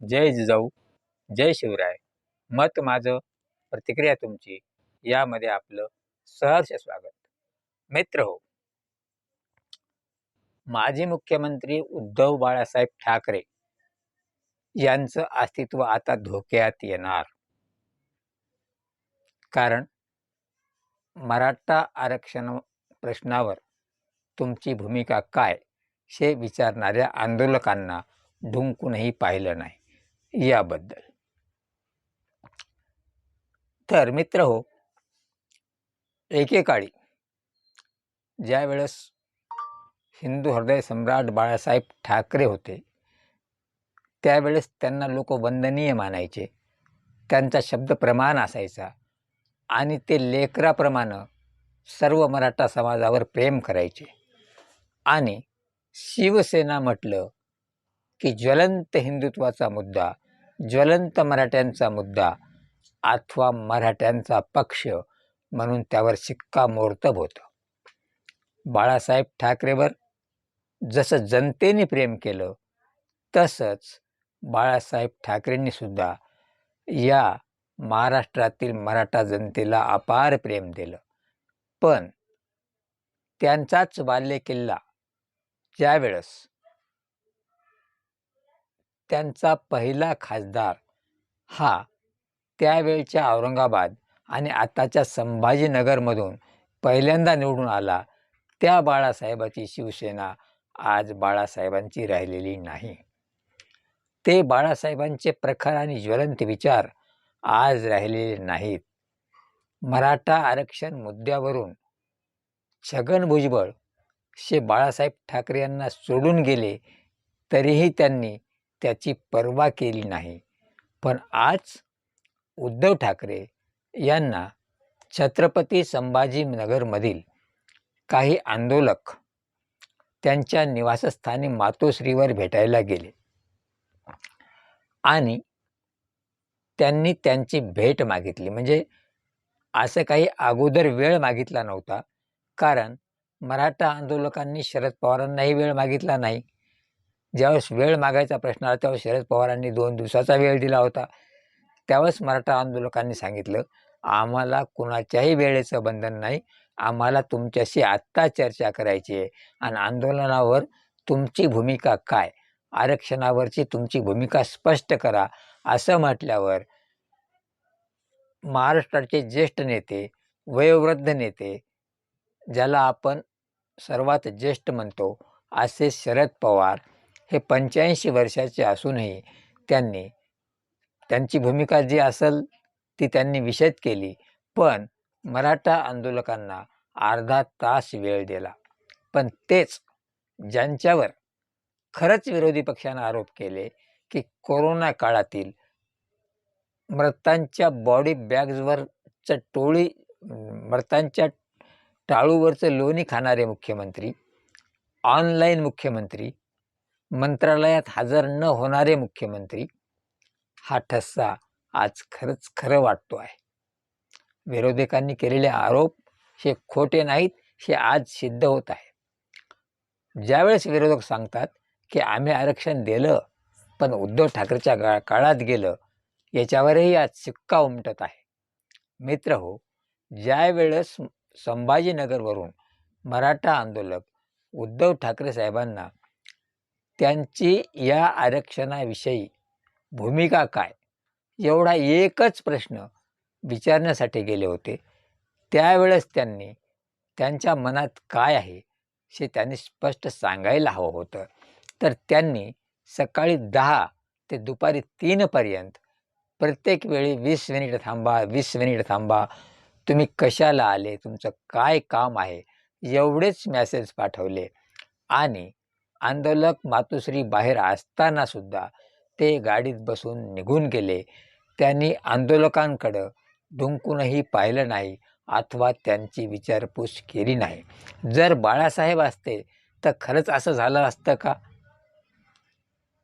जय जिजाऊ जय शिवराय. मत माझं प्रतिक्रिया तुमची. यामध्ये आपलं सहर्ष स्वागत. मित्र हो माजी मुख्यमंत्री उद्धव बाळासाहेब ठाकरे यांचं अस्तित्व आता धोक्यात येणार. कारण मराठा आरक्षण प्रश्नावर तुमची भूमिका काय हे विचारणाऱ्या आंदोलकांना ढुंकूनही पाहिलं नाही. याबद्दल. तर मित्र हो एकेकाळी ज्यावेळेस हिंदू हृदय सम्राट बाळासाहेब ठाकरे होते त्यावेळेस त्यांना लोक वंदनीय मानायचे. त्यांचा शब्द प्रमाण असायचा आणि ते लेकराप्रमाणे सर्व मराठा समाजावर प्रेम करायचे. आणि शिवसेना म्हटलं की ज्वलंत हिंदुत्वाचा मुद्दा ज्वलंत मराठ्यांचा मुद्दा अथवा मराठ्यांचा पक्ष म्हणून त्यावर शिक्कामोर्तब होतं. बाळासाहेब ठाकरेवर जसं जनतेने प्रेम केलं तसंच बाळासाहेब ठाकरेंनी सुद्धा या महाराष्ट्रातील मराठा जनतेला अपार प्रेम दिलं. पण त्यांचाच बाल्यकिल्ला ज्यावेळेस त्यांचा पहिला खासदार हा त्यावेळच्या औरंगाबाद आणि आताच्या संभाजीनगरमधून पहिल्यांदा निवडून आला. त्या बाळासाहेबाची शिवसेना आज बाळासाहेबांची राहिलेली नाही. ते बाळासाहेबांचे प्रखर आणि ज्वलंत विचार आज राहिलेले नाहीत. मराठा आरक्षण मुद्द्यावरून छगन भुजबळ हे बाळासाहेब ठाकरे यांना सोडून गेले तरीही त्यांनी त्याची पर्वा केली नाही. पण आज उद्धव ठाकरे यांना छत्रपती संभाजीनगरमधील काही आंदोलक त्यांच्या निवासस्थानी मातोश्रीवर भेटायला गेले. आणि त्यांनी त्यांची भेट मागितली. म्हणजे असं काही अगोदर वेळ मागितला नव्हता. कारण मराठा आंदोलकांनी शरद पवारांनाही वेळ मागितला नाही. ज्यावेळेस वेळ मागायचा प्रश्न आला त्यावेळेस शरद पवारांनी दोन दिवसाचा वेळ दिला होता. त्यावेळेस मराठा आंदोलकांनी सांगितलं आम्हाला कुणाच्याही वेळेचं बंधन नाही. आम्हाला तुमच्याशी आत्ता चर्चा करायची आहे. आणि आंदोलनावर तुमची भूमिका काय? आरक्षणावरची तुमची भूमिका स्पष्ट करा. असं म्हटल्यावर महाराष्ट्राचे ज्येष्ठ नेते वयोवृद्ध नेते ज्याला आपण सर्वात ज्येष्ठ म्हणतो असे शरद पवार हे पंच्याऐंशी वर्षाचे असूनही त्यांनी त्यांची भूमिका जी असेल ती त्यांनी विषद केली. पण मराठा आंदोलकांना अर्धा तास वेळ दिला. पण तेच ज्यांच्यावर खरंच विरोधी पक्षानं आरोप केले की कोरोना काळातील मृतांच्या बॉडी बॅग्सवरचं टोळी मृतांच्या टाळूवरचं लोणी खाणारे मुख्यमंत्री ऑनलाईन मुख्यमंत्री मंत्रालयात हजर न होणारे मुख्यमंत्री हा ठस्सा आज खरंच खरं वाटतो आहे. विरोधकांनी केलेले आरोप हे खोटे नाहीत हे आज सिद्ध होत आहे. ज्यावेळेस विरोधक सांगतात की आम्ही आरक्षण दिलं पण उद्धव ठाकरेच्या काळात गेलं याच्यावरही आज शिक्का उमटत आहे. मित्र हो ज्यावेळेस संभाजीनगरवरून मराठा आंदोलक उद्धव ठाकरे साहेबांना त्यांची या आरक्षणाविषयी भूमिका काय? एवढा एकच प्रश्न विचारण्यासाठी गेले होते. त्यावेळेस त्यांनी त्यांच्या मनात काय आहे हे त्यांनी स्पष्ट सांगायला हवं होतं. तर त्यांनी सकाळी दहा ते दुपारी तीनपर्यंत प्रत्येक वेळी वीस मिनिट थांबा वीस मिनिट थांबा. तुम्ही कशाला आले? तुमचं काय काम आहे? एवढेच मॅसेज पाठवले. आणि आंदोलक मातोश्री बाहेर असताना सुद्धा ते गाडीत बसून निघून गेले. त्यांनी आंदोलकांकडं डुंकूनही पाहिलं नाही अथवा त्यांची विचारपूस केली नाही. जर बाळासाहेब असते तर खरंच असं झालं असतं का?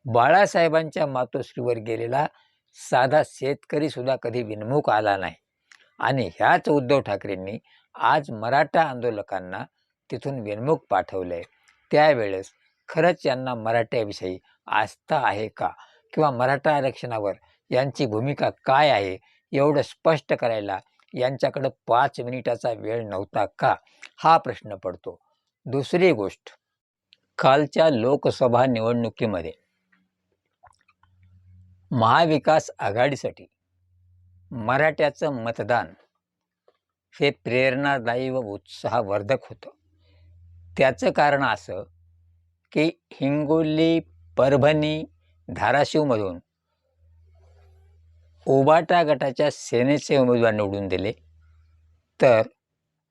बाळासाहेबांच्या मातोश्रीवर गेलेला साधा शेतकरीसुद्धा कधी विनमुख आला नाही. आणि ह्याच उद्धव ठाकरेंनी आज मराठा आंदोलकांना तिथून विनमुख पाठवले त्यावेळेस खरंच यांना मराठ्याविषयी आस्था आहे का? किंवा मराठा आरक्षणावर यांची भूमिका काय आहे? एवढं स्पष्ट करायला यांच्याकडं पाच मिनिटाचा वेळ नव्हता का? हा प्रश्न पडतो. दुसरी गोष्ट कालच्या लोकसभा निवडणुकीमध्ये महाविकास आघाडीसाठी मराठ्याचं मतदान हे प्रेरणादायी व उत्साहवर्धक होतं. त्याचं कारण असं की हिंगोली परभणी धाराशिवमधून ओबाटा गटाच्या सेनेचे उमेदवार निवडून दिले. तर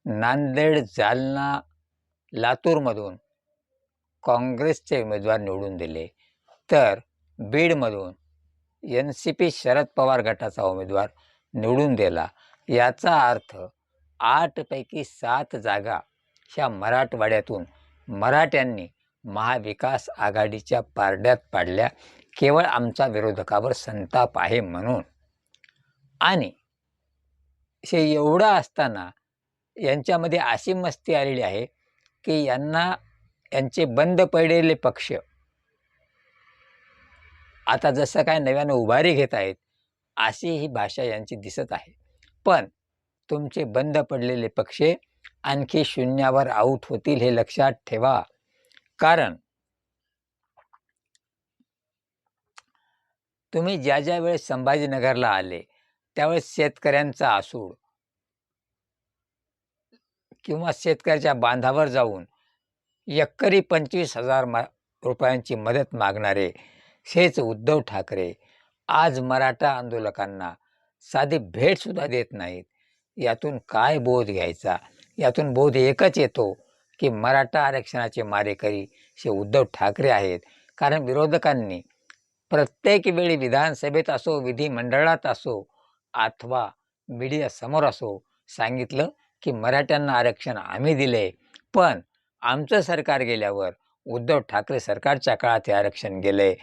नांदेड जालना लातूरमधून काँग्रेसचे उमेदवार निवडून दिले. तर बीडमधून N C P Sharad Pawar गटाचा उमेदवार निवडून दिला. याचा अर्थ आठपैकी सात जागा ह्या मराठवाड्यातून मराठ्यांनी महाविकास आघाडीच्या पारड्यात पाडल्या केवळ आमचा विरोधकावर संताप आहे म्हणून. आणि हे एवढं असताना यांच्यामध्ये अशी मस्ती आलेली आहे की यांना यांचे बंद पडलेले पक्ष आता जसं काय नव्यानं उभारी घेत आहेत अशी ही भाषा यांची दिसत आहे. पण तुमचे बंद पडलेले पक्ष आणखी शून्यावर आऊट होतील हे लक्षात ठेवा. कारण तुम्ही ज्या ज्या वेळेस संभाजीनगरला आले त्यावेळेस शेतकऱ्यांचा आसूड किंवा शेतकऱ्याच्या बांधावर जाऊन एकरी पंचवीस हजार मा रुपयांची मदत मागणारे हेच उद्धव ठाकरे आज मराठा आंदोलकांना साधी भेटसुद्धा देत नाहीत. यातून काय बोध घ्यायचा? यातून बोध एकच येतो. की मराठा आरक्षणाचे मारेकरी हे उद्धव ठाकरे आहेत. कारण विरोधकांनी प्रत्येक वेळी विधानसभेत असो विधिमंडळात असो अथवा मीडियासमोर असो सांगितलं की मराठ्यांना आरक्षण आम्ही दिले. पण आमचं सरकार गेल्यावर उद्धव ठाकरे सरकारच्या काळात हे आरक्षण गेले.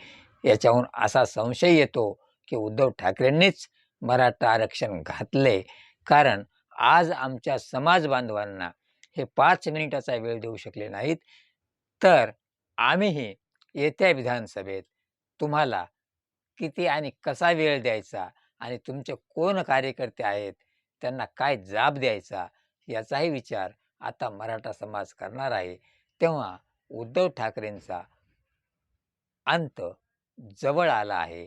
याच्याहून असा संशय येतो की उद्धव ठाकरेंनीच मराठा आरक्षण घातले. कारण आज आमच्या समाज बांधवांना हे पाच मिनिटाचा वेळ देऊ शकले नाहीत. तर आम्हीही येत्या विधानसभेत तुम्हाला किती आणि कसा वेळ द्यायचा आणि तुमचे कोण कार्यकर्ते आहेत त्यांना काय जाब द्यायचा याचाही विचार आता मराठा समाज करणार आहे. तेव्हा उद्धव ठाकरेंचा अंत जवळ आला आहे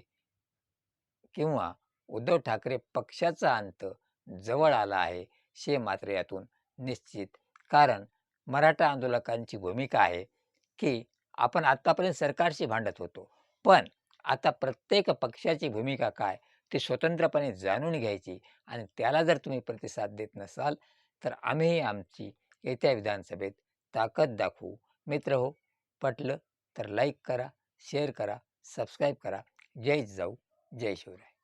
किंवा उद्धव ठाकरे पक्षाचा अंत जवळ आला आहे हे मात्र यातून निश्चित कारण मराठा आंदोलकांची भूमिका आहे की आपण आत्तापर्यंत सरकारशी भांडत होतो. पण आता प्रत्येक पक्षाची भूमिका काय ती स्वतंत्रपणे जाणून घ्यायची आणि त्याला जर तुम्ही प्रतिसाद देत नसाल तर आम्हीही आमची येत्या विधानसभेत ताकद दाखवू. मित्र हो पटलं तर लाईक करा शेअर करा सबस्क्राईब करा. जय जाऊ जय शिवराय.